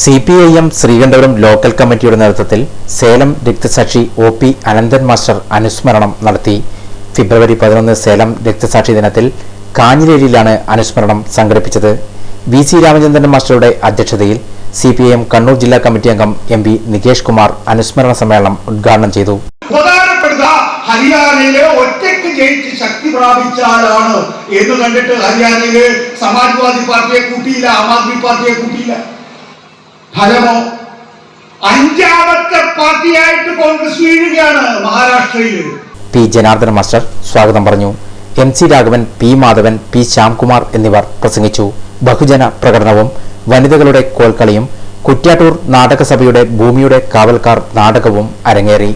C P I M Sreekandapuram local കമ്മിറ്റിയുടെ നേതൃത്വത്തിൽ സേലം രക്തസാക്ഷി ഒ പി അനന്തൻ മാസ്റ്റർ അനുസ്മരണം നടത്തി. ഫെബ്രുവരി പതിനൊന്ന് സേലം രക്തസാക്ഷി ദിനത്തിൽ കാഞ്ഞിലേരിയിലാണ് അനുസ്മരണം സംഘടിപ്പിച്ചത്. വി സി രാമചന്ദ്രൻ മാസ്റ്ററുടെ അധ്യക്ഷതയിൽ C P I M Kannur ജില്ലാ കമ്മിറ്റി അംഗം എം പി നികേഷ് കുമാർ അനുസ്മരണ സമ്മേളനം ഉദ്ഘാടനം ചെയ്തു. ഹരിയാനയിലെ ഒറ്റയ്ക്ക് ജയിച്ച് ശക്തി പ്രാപിച്ചാലാണ്. എന്ന് കണ്ടിട്ട് ഹരിയാനയിലെ സമാജ്വാദി പാർട്ടിയെ കൂട്ടിയില്ല ആം ആദ്മി പാർട്ടിയെ കൂട്ടിയില്ല. ഫലമോ? അഞ്ചാമത്തെ പാർട്ടിയായിട്ട് കോൺഗ്രസ് വീഴുകയാണ് മഹാരാഷ്ട്രയിൽ പി ജനാർദ്ദന മാസ്റ്റർ സ്വാഗതം പറഞ്ഞു. M C Raghavan P Madhavan P Shyamkumar എന്നിവർ പ്രസംഗിച്ചു. ബഹുജന പ്രകടനവും വനിതകളുടെ കോൽക്കളിയും കുറ്റ്യാട്ടൂർ നാടകസഭയുടെ ഭൂമിയുടെ കാവൽക്കാർ നാടകവും അരങ്ങേറി.